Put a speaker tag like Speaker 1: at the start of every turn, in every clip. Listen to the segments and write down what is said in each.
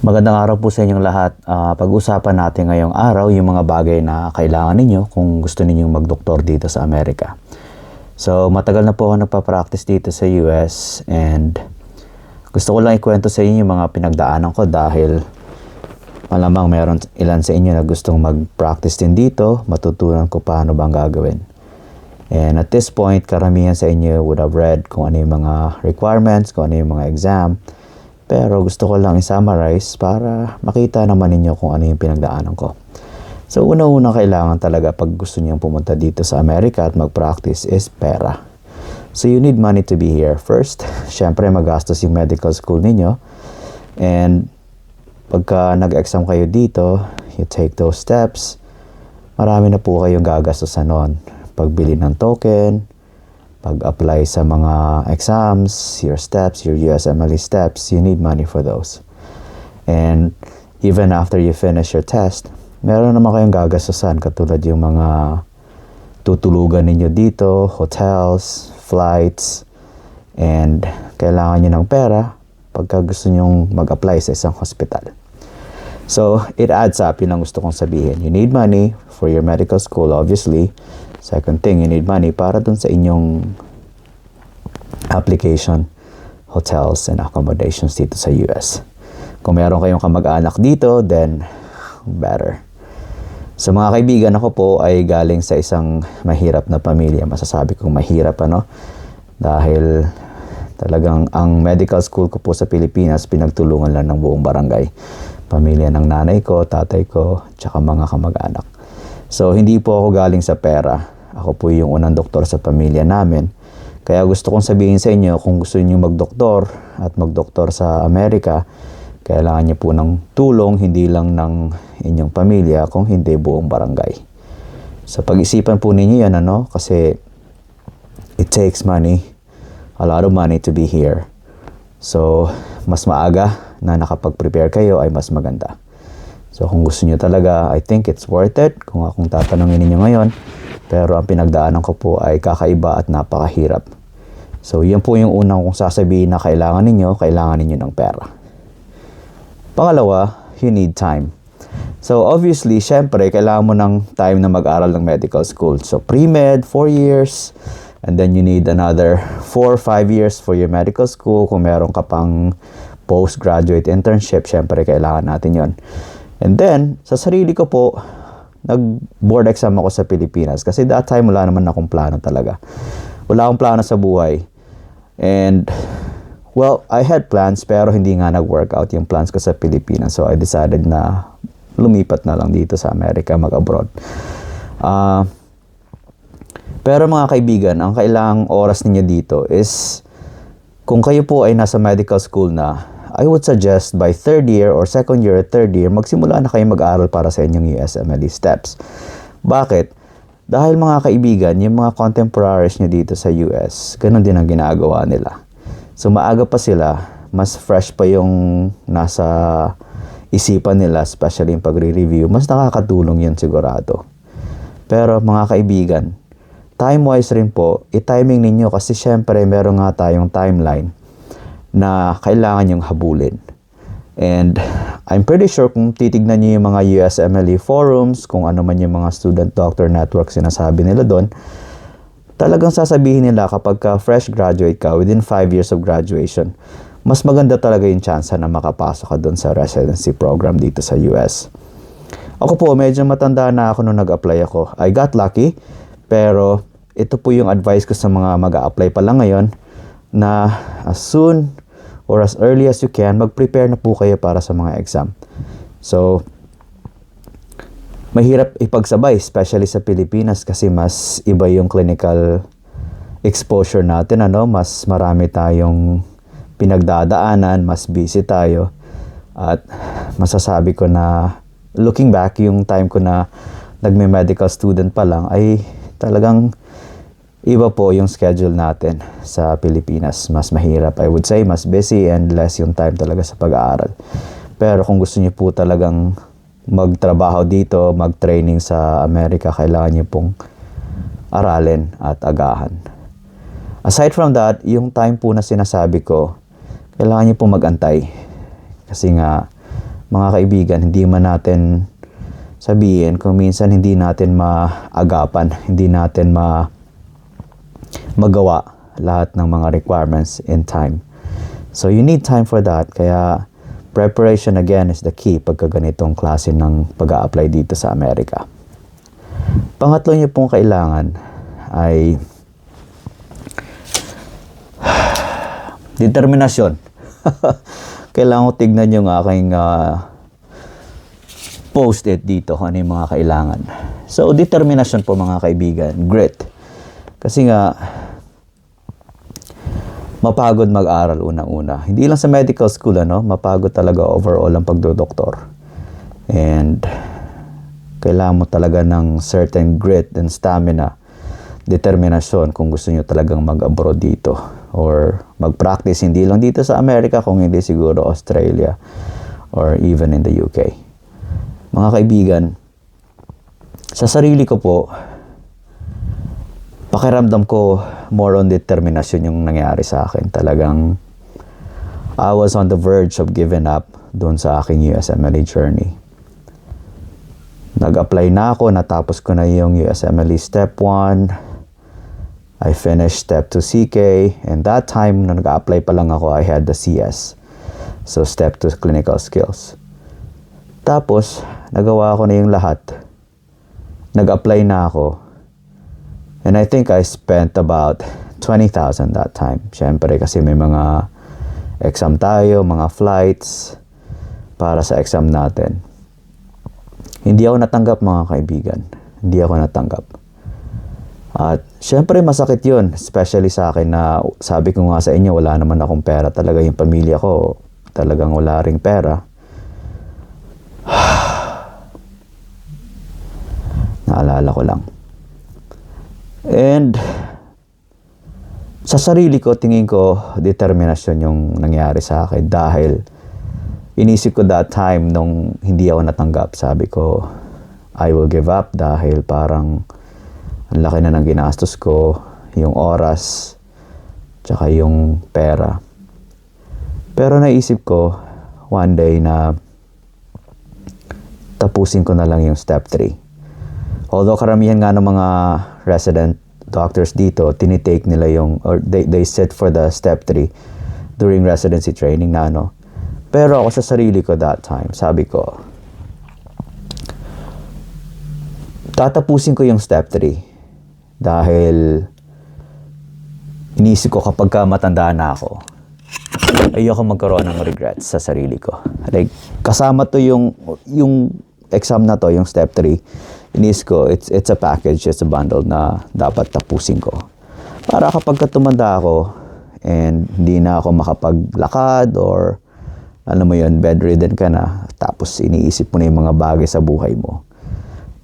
Speaker 1: Magandang araw po sa inyong lahat. Ah, pag-usapan natin ngayong araw yung mga bagay na kailangan ninyo kung gusto ninyong magdoktor dito sa Amerika. So, matagal na po ako nagpa-practice dito sa US and gusto ko lang ikwento sa inyo yung mga pinagdaanan ko dahil malamang meron ilan sa inyo na gustong mag-practice din dito, matutunan ko paano bang gagawin. And at this point, karamihan sa inyo would have read kung ano yung mga requirements, kung ano yung mga exam. Pero gusto ko lang i-summarize para makita naman ninyo kung ano yung pinagdaanan ko. So, una-una kailangan talaga pag gusto niyong pumunta dito sa Amerika at mag-practice is pera. So, you need money to be here. First, syempre magastos yung medical school ninyo. And pagka nag-exam kayo dito, you take those steps, marami na po kayong gagastusan noon. Pagbili ng token, pag-apply sa mga exams, your steps, your USMLE steps, you need money for those. And even after you finish your test, meron naman kayong gagastusan katulad yung mga tutulugan ninyo dito, hotels, flights, and kailangan nyo ng pera pagka gusto nyong mag-apply sa isang hospital. So, it adds up. Yun ang gusto kong sabihin. You need money for your medical school, obviously. Second thing, you need money para dun sa inyong application, hotels, and accommodations dito sa US. Kung meron kayong kamag-anak dito, then better. Sa mga kaibigan ako po ay galing sa isang mahirap na pamilya. Masasabi kong mahirap ano. Dahil talagang ang medical school ko po sa Pilipinas pinagtulungan lang ng buong barangay. Pamilya ng nanay ko, tatay ko, tsaka mga kamag-anak. So, hindi po ako galing sa pera. Ako po yung unang doktor sa pamilya namin. Kaya gusto kong sabihin sa inyo, kung gusto niyo magdoktor at magdoktor sa Amerika, kailangan niyo po ng tulong, hindi lang ng inyong pamilya, kung hindi buong barangay. So, pag-isipan po ninyo yan, ano? Kasi it takes money, a lot of money to be here. So, mas maaga na nakapag-prepare kayo ay mas maganda. So kung gusto niyo talaga, I think it's worth it kung akong tatanungin ninyo ngayon. Pero ang pinagdaanan ko po ay kakaiba at napakahirap. So yan po yung unang kong sasabihin na kailangan ninyo, kailangan ninyo ng pera. Pangalawa, you need time. So obviously, syempre, kailangan mo ng time na mag-aral ng medical school. So pre-med, 4 years, and then you need another 4 or 5 years for your medical school. Kung meron ka pang postgraduate internship, syempre kailangan natin yon. And then, sa sarili ko po, nag-board exam ako sa Pilipinas. Kasi that time, wala naman akong plano talaga. Wala akong plano sa buhay. And, well, I had plans, pero hindi nga nag-workout yung plans ko sa Pilipinas. So, I decided na lumipat na lang dito sa Amerika, mag-abroad. Ah... pero mga kaibigan, ang kailangang oras ninyo dito is kung kayo po ay nasa medical school na, I would suggest by third year or second year or third year, magsimula na kayo mag-aral para sa inyong USMLE steps. Bakit? Dahil mga kaibigan, yung mga contemporaries nyo dito sa US, ganun din ang ginagawa nila. So maaga pa sila, mas fresh pa yung nasa isipan nila, especially yung pagre-review, mas nakakatulong yun sigurado. Pero mga kaibigan, time-wise rin po, i-timing ninyo kasi syempre meron nga tayong timeline na kailangan yung habulin. And I'm pretty sure kung titignan niyo yung mga USMLE forums, kung ano man yung mga student doctor network sinasabi nila doon, talagang sasabihin nila kapag ka fresh graduate ka, within 5 years of graduation, mas maganda talaga yung chance na makapasok ka doon sa residency program dito sa US. Ako po, medyo matanda na ako nung nag-apply ako. I got lucky, pero ito po yung advice ko sa mga mag apply pa lang ngayon na as soon or as early as you can, mag-prepare na po kayo para sa mga exam. So, mahirap ipagsabay, especially sa Pilipinas kasi mas iba yung clinical exposure natin, ano? Mas marami tayong pinagdadaanan, mas busy tayo. At masasabi ko na looking back, yung time ko na nagme-medical student pa lang ay talagang iba po yung schedule natin sa Pilipinas. Mas mahirap, I would say, mas busy and less yung time talaga sa pag-aaral. Pero kung gusto niyo po talagang magtrabaho dito, mag-training sa Amerika, kailangan niyo pong aralin at agahan. Aside from that, yung time po na sinasabi ko, kailangan niyo pong magantay. Kasi nga, mga kaibigan, hindi man natin sabihin kung minsan hindi natin maagapan, hindi natin ma magawa lahat ng mga requirements in time. So you need time for that. Kaya preparation again is the key pagka ganitong klase ng pag apply dito sa Amerika. Pangatlo niyo pong kailangan ay determinasyon. kailangan ko tignan yung aking ah, post-it dito kung ano yung mga kailangan. So, determinasyon po mga kaibigan. Grit. Kasi nga, mapagod mag-aral unang-una. Hindi lang sa medical school, ano, mapagod talaga overall ang pagdodoktor. And kailangan mo talaga ng certain grit and stamina, determinasyon kung gusto nyo talagang mag-abroad dito or mag-practice hindi lang dito sa Amerika, kung hindi siguro Australia or even in the UK. Mga kaibigan, sa sarili ko po, pakiramdam ko more on determinasyon yung nangyari sa akin. Talagang I was on the verge of giving up doon sa aking USMLE journey. Nag-apply na ako, natapos ko na yung USMLE Step 1. I finished Step 2 CK, and that time, nung nag-apply pa lang ako, I had the CS. So, Step 2 Clinical Skills. Tapos, nagawa ko na yung lahat. Nag-apply na ako. And I think I spent about 20,000 that time. Siyempre, kasi may mga exam tayo, mga flights para sa exam natin. Hindi ako natanggap mga kaibigan. Hindi ako natanggap. At syempre masakit yun, especially sa akin na sabi ko nga sa inyo, wala naman akong pera talaga. Yung pamilya ko, talagang wala ring pera. Naalala ko lang. And sa sarili ko, tingin ko, determinasyon yung nangyari sa akin dahil inisip ko that time nung hindi ako natanggap. Sabi ko, I will give up dahil parang ang laki na ng ginastos ko, yung oras, tsaka yung pera. Pero naisip ko one day na tapusin ko na lang yung step 3. Although karamihan nga ng mga resident doctors dito, tinitake nila yung, or they, they sit for the step 3 during residency training na ano. Pero ako sa sarili ko that time, sabi ko, tatapusin ko yung step 3 dahil inisip ko kapag ka matanda na ako, ayoko magkaroon ng regrets sa sarili ko. Like, kasama to yung, yung exam na to, yung step 3, inis ko, it's, it's a package, it's a bundle na dapat tapusin ko. Para kapag ka tumanda ako, and hindi na ako makapaglakad or alam mo yun, bedridden ka na, tapos iniisip mo na yung mga bagay sa buhay mo.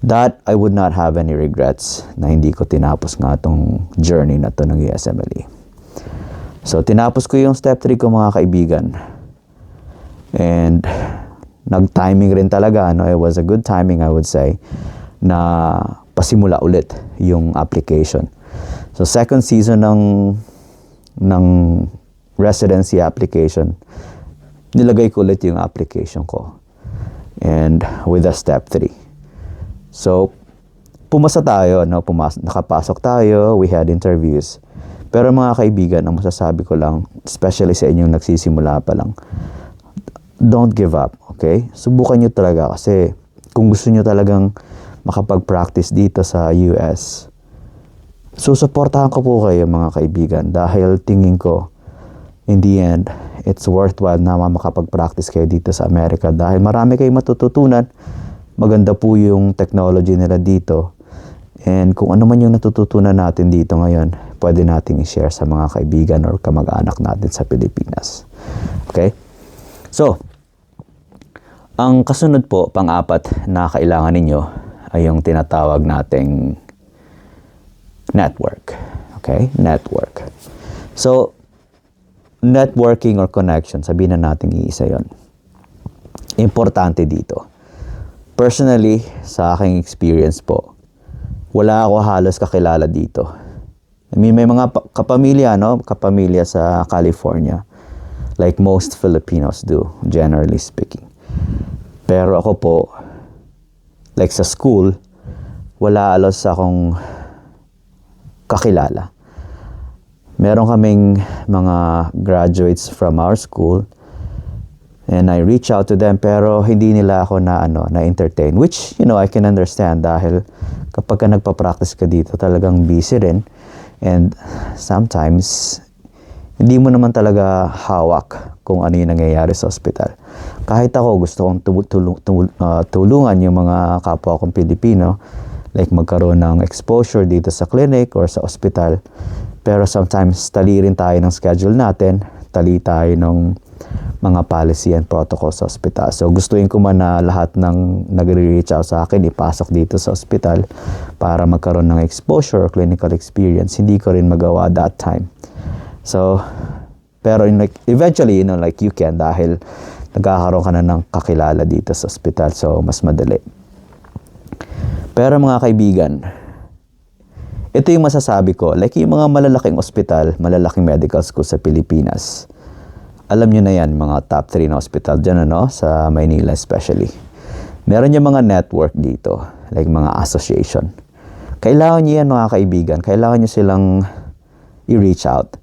Speaker 1: That I would not have any regrets na hindi ko tinapos nga tong journey na to ng USMLE. So, tinapos ko yung step 3 ko mga kaibigan. And, nag-timing rin talaga. No? It was a good timing, I would say, na pasimula ulit yung application. So, second season ng, ng residency application, nilagay ko ulit yung application ko. And with a step 3. So, pumasa tayo, no? Pumas nakapasok tayo, we had interviews. Pero mga kaibigan, ang masasabi ko lang, especially sa inyong nagsisimula pa lang, don't give up, okay? Subukan nyo talaga kasi kung gusto nyo talagang makapag-practice dito sa US, susuportahan ko po kayo mga kaibigan dahil tingin ko, in the end, it's worthwhile na makapag-practice kayo dito sa Amerika dahil marami kayong matututunan. Maganda po yung technology nila dito. And kung ano man yung natututunan natin dito ngayon, pwede nating i-share sa mga kaibigan or kamag-anak natin sa Pilipinas. Okay? So, ang kasunod po, pang-apat na kailangan ninyo ay yung tinatawag nating network. Okay? Network. So, networking or connection, sabihin na natin iisa yon. Importante dito. Personally, sa aking experience po, wala ako halos kakilala dito. I mean, may mga kapamilya, no? Kapamilya sa California. Like most Filipinos do, generally speaking. Pero ako po, like sa school, wala alos akong kakilala. Meron kaming mga graduates from our school and I reach out to them pero hindi nila ako na ano na entertain which you know I can understand dahil kapag ka nagpa-practice ka dito talagang busy rin and sometimes hindi mo naman talaga hawak kung ano yung nangyayari sa ospital. Kahit ako gusto kong tumu- tulung- tumu- ah, tulungan yung mga kapwa kong Pilipino like magkaroon ng exposure dito sa clinic or sa ospital. Pero sometimes tali rin tayo ng schedule natin, tali tayo ng mga policy and protocol sa ospital. So gustuin ko man na lahat ng nagre-reach out sa akin ipasok dito sa ospital para magkaroon ng exposure or clinical experience. Hindi ko rin magawa that time. So, pero in like, eventually, you know, like you can dahil nagkakaroon ka na ng kakilala dito sa ospital. So, mas madali. Pero mga kaibigan, ito yung masasabi ko. Like yung mga malalaking ospital, malalaking medical school sa Pilipinas. Alam nyo na yan, mga top 3 na ospital dyan, ano? Sa Maynila especially. Meron yung mga network dito. Like mga association. Kailangan nyo yan, mga kaibigan. Kailangan nyo silang i-reach out.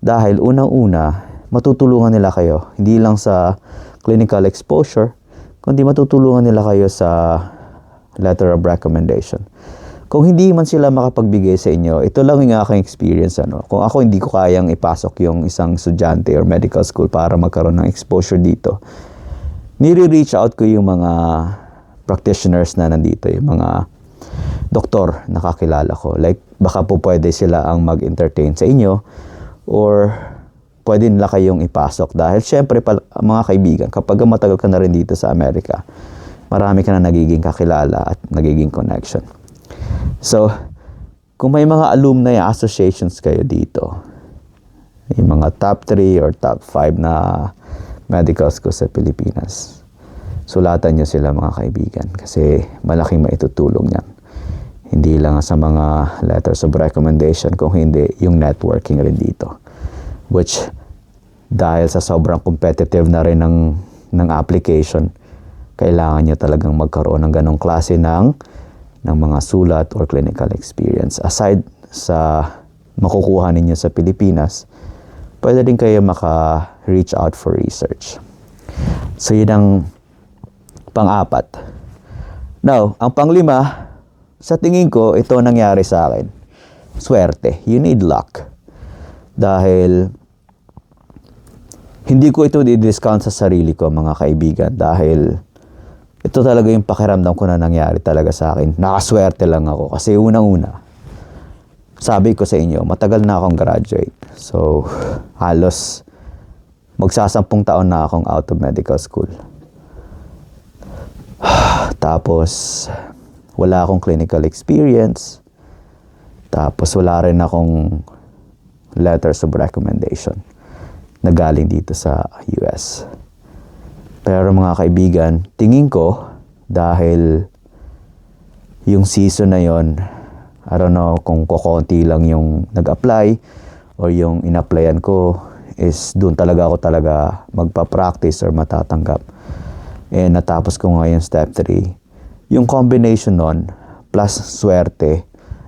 Speaker 1: Dahil unang-una, matutulungan nila kayo. Hindi lang sa clinical exposure, kundi matutulungan nila kayo sa letter of recommendation. Kung hindi man sila makapagbigay sa inyo, ito lang yung aking experience. Ano? Kung ako hindi ko kayang ipasok yung isang estudyante or medical school para magkaroon ng exposure dito, nire-reach out ko yung mga practitioners na nandito, yung mga doktor na kakilala ko. Like, baka po pwede sila ang mag-entertain sa inyo or pwede nila kayong ipasok. Dahil syempre, pal- mga kaibigan, kapag matagal ka na rin dito sa Amerika, marami ka na nagiging kakilala at nagiging connection. So, kung may mga alumni associations kayo dito, yung mga top 3 or top 5 na medical school sa Pilipinas, sulatan nyo sila mga kaibigan kasi malaking maitutulong yan. Hindi lang sa mga letters of recommendation, kung hindi yung networking rin dito. Which, dahil sa sobrang competitive na rin ng, ng application, kailangan nyo talagang magkaroon ng ganong klase ng, ng mga sulat or clinical experience. Aside sa makukuha ninyo sa Pilipinas, pwede din kayo maka-reach out for research. So, yun ang pang-apat. Now, ang panglima, sa tingin ko, ito ang nangyari sa akin. Swerte. You need luck. Dahil hindi ko ito di-discount sa sarili ko, mga kaibigan. Dahil ito talaga yung pakiramdam ko na nangyari talaga sa akin. Nakaswerte lang ako. Kasi unang-una, sabi ko sa inyo, matagal na akong graduate. So, halos magsasampung taon na akong out of medical school. Tapos, wala akong clinical experience. Tapos, wala rin akong letters of recommendation na galing dito sa US. Pero mga kaibigan, tingin ko dahil yung season na yon, I don't know kung kokonti lang yung nag-apply or yung in-applyan ko is doon talaga ako talaga magpa-practice or matatanggap. And natapos ko ngayon step 3. Yung combination nun, plus swerte,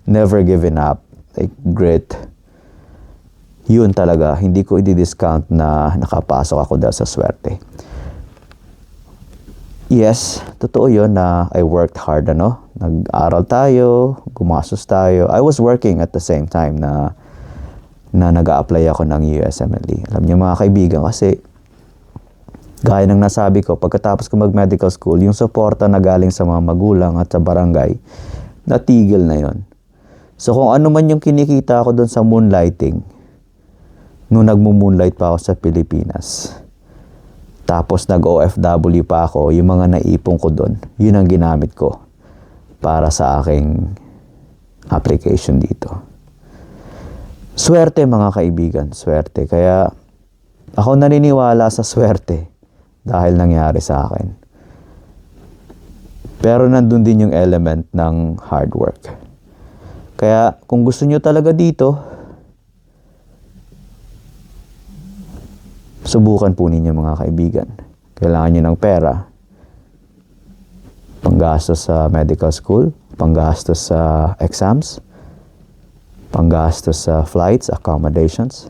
Speaker 1: never giving up, like grit, yun talaga, hindi ko i-discount na nakapasok ako dahil sa swerte. Yes, totoo yun na I worked hard, ano? Nag-aral tayo, gumastos tayo. I was working at the same time na na nag apply ako ng USMLE. Alam niyo mga kaibigan, kasi gaya ng nasabi ko, pagkatapos ko mag-medical school, yung suporta na galing sa mga magulang at sa barangay, natigil na yon. So kung ano man yung kinikita ko doon sa moonlighting, nung nagmo-moonlight pa ako sa Pilipinas, tapos nag-OFW pa ako, yung mga naipon ko doon, yun ang ginamit ko para sa aking application dito. Swerte mga kaibigan, swerte. Kaya ako naniniwala sa swerte dahil nangyari sa akin. Pero nandun din yung element ng hard work. Kaya kung gusto nyo talaga dito, subukan po ninyo mga kaibigan. Kailangan nyo ng pera. panggastos sa medical school, panggastos sa exams, panggastos sa flights, accommodations.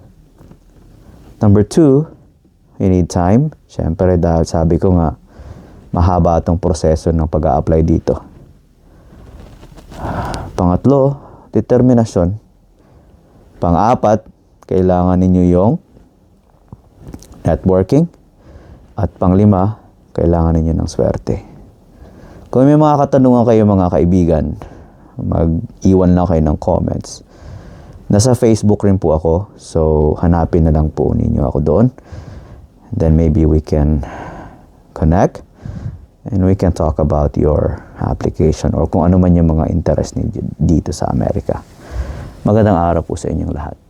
Speaker 1: Number two, you need time. Siyempre dahil sabi ko nga, mahaba itong proseso ng pag apply dito. Pangatlo, determinasyon. Pang-apat, kailangan ninyo yung networking. At panglima, kailangan ninyo ng swerte. Kung may mga katanungan kayo mga kaibigan, mag-iwan lang kayo ng comments. Nasa Facebook rin po ako, so hanapin na lang po ninyo ako doon. Then maybe we can connect and we can talk about your application or kung ano man yung mga interest ninyo dito sa Amerika. Magandang araw po sa inyong lahat.